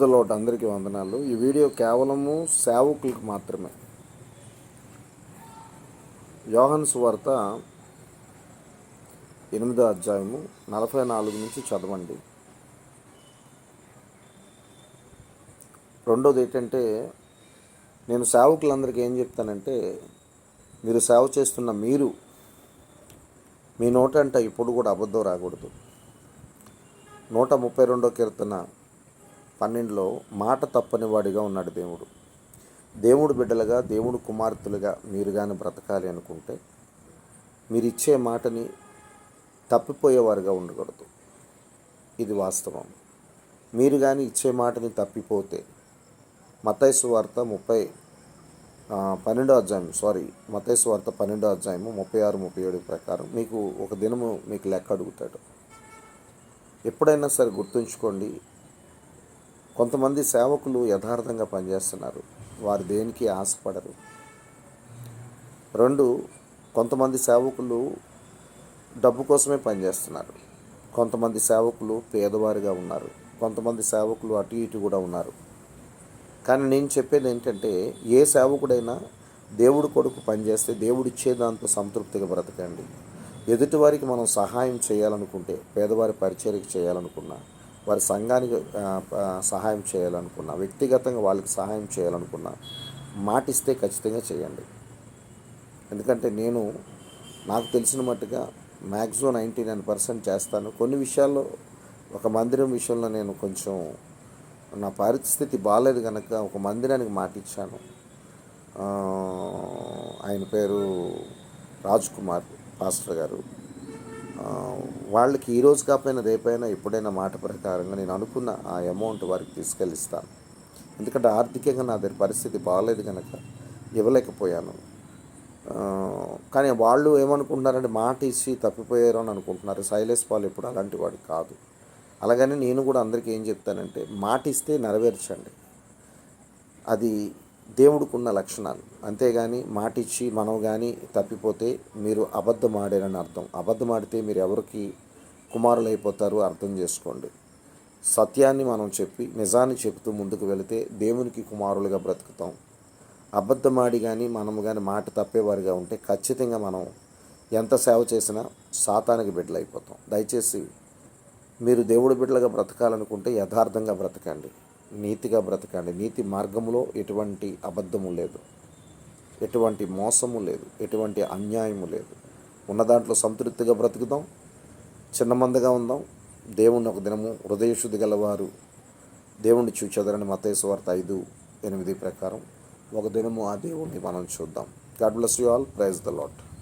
The lot అందరికీ వందనాలు. ఈ వీడియో కేవలము సేవకులకు మాత్రమే. యోహన్స్ వార్త ఎనిమిదో అధ్యాయము నలభై నాలుగు నుంచి చదవండి. రెండోది ఏంటంటే నేను సేవకులందరికీ ఏం చెప్తానంటే మీరు సేవ చేస్తున్న మీరు మీ నోట అంటే ఇప్పుడు కూడా అబద్ధం రాకూడదు. నూట ముప్పై రెండో కీర్తన పన్నెండులో మాట తప్పని వాడిగా ఉన్నాడు దేవుడు. దేవుడు బిడ్డలుగా దేవుడు కుమార్తెలుగా మీరు కానీ బ్రతకాలి అనుకుంటే మీరు ఇచ్చే మాటని తప్పిపోయేవారుగా ఉండకూడదు. ఇది వాస్తవం. మీరు కానీ ఇచ్చే మాటని తప్పిపోతే మతైసు వార్త ముప్పై పన్నెండో అధ్యాయం సారీ మతైసు వార్త పన్నెండో అధ్యాయము ముప్పై ఆరు ముప్పై ఏడు ప్రకారం మీకు ఒక దినము మీకు లెక్క అడుగుతాడు. ఎప్పుడైనా సరే గుర్తుంచుకోండి కొంతమంది సేవకులు యథార్థంగా పనిచేస్తున్నారు. వారు దేనికి ఆశపడరు. రెండు కొంతమంది సేవకులు డబ్బు కోసమే పనిచేస్తున్నారు. కొంతమంది సేవకులు పేదవారిగా ఉన్నారు. కొంతమంది సేవకులు అటు ఇటు కూడా ఉన్నారు. కానీ నేను చెప్పేది ఏంటంటే ఏ సేవకుడైనా దేవుడు కొడుకు పనిచేస్తే దేవుడు ఇచ్చే దాంతో సంతృప్తిగా బ్రతకండి. ఎదుటివారికి మనం సహాయం చేయాలనుకుంటే పేదవారి పరిచర్యకు చేయాలనుకున్నా వారి సంఘానికి సహాయం చేయాలనుకున్నా వ్యక్తిగతంగా వాళ్ళకి సహాయం చేయాలనుకున్నా మాటిస్తే ఖచ్చితంగా చేయండి. ఎందుకంటే నేను నాకు తెలిసిన మట్టుగా మ్యాక్సిమం నైంటీ నైన్ పర్సెంట్ చేస్తాను. కొన్ని విషయాల్లో ఒక మందిరం విషయంలో నేను కొంచెం నా పరిస్థితి బాగాలేదు కనుక ఒక మందిరానికి మాటిచ్చాను. ఆయన పేరు రాజ్ కుమార్ పాస్టర్ గారు. వాళ్ళకి ఈ రోజు కాకపోయినా రేపైనా ఎప్పుడైనా మాట ప్రకారంగా నేను అనుకున్న ఆ అమౌంట్ వారికి తీసుకెళ్ళిస్తాను. ఎందుకంటే ఆర్థికంగా నా దగ్గర పరిస్థితి బాగాలేదు కనుక ఇవ్వలేకపోయాను. కానీ వాళ్ళు ఏమనుకుంటున్నారంటే మాట ఇచ్చి తప్పిపోయారు అని అనుకుంటున్నారు. శైలేష్ పాల్ ఎప్పుడు అలాంటి వాడు కాదు. అలాగని నేను కూడా అందరికీ ఏం చెప్తానంటే మాట ఇస్తే నెరవేర్చండి. అది దేవుడికున్న లక్షణాలు. అంతేగాని మాటిచ్చి మనం కానీ తప్పిపోతే మీరు అబద్ధం ఆడారని అర్థం. అబద్ధం ఆడితే మీరు ఎవరికి కుమారులు అయిపోతారు అర్థం చేసుకోండి. సత్యాన్ని మనం చెప్పి నిజాన్ని చెబుతూ ముందుకు వెళితే దేవునికి కుమారులుగా బ్రతుకుతాం. అబద్ధమాడి కానీ మనము కానీ మాట తప్పేవారిగా ఉంటే ఖచ్చితంగా మనం ఎంత సేవ చేసినా సాతానికి బిడ్డలు అయిపోతాం దయచేసి మీరు దేవుడి బిడ్డలుగా బ్రతకాలనుకుంటే యథార్థంగా బ్రతకండి. నీతిగా బ్రతకండి. నీతి మార్గంలో ఎటువంటి అబద్ధము లేదు. ఎటువంటి మోసము లేదు. ఎటువంటి అన్యాయము లేదు. ఉన్న దాంట్లో సంతృప్తిగా బ్రతుకుదాం. చిన్నమందగా ఉందాం. దేవుణ్ణి ఒక దినము హృదయశుద్ధి గలవారు దేవుణ్ణి చూచెదరని మతేశ్వార్త ఐదు ఎనిమిది ప్రకారం ఒక దినము ఆ దేవుణ్ణి మనం చూద్దాం. God bless you all. Praise the lord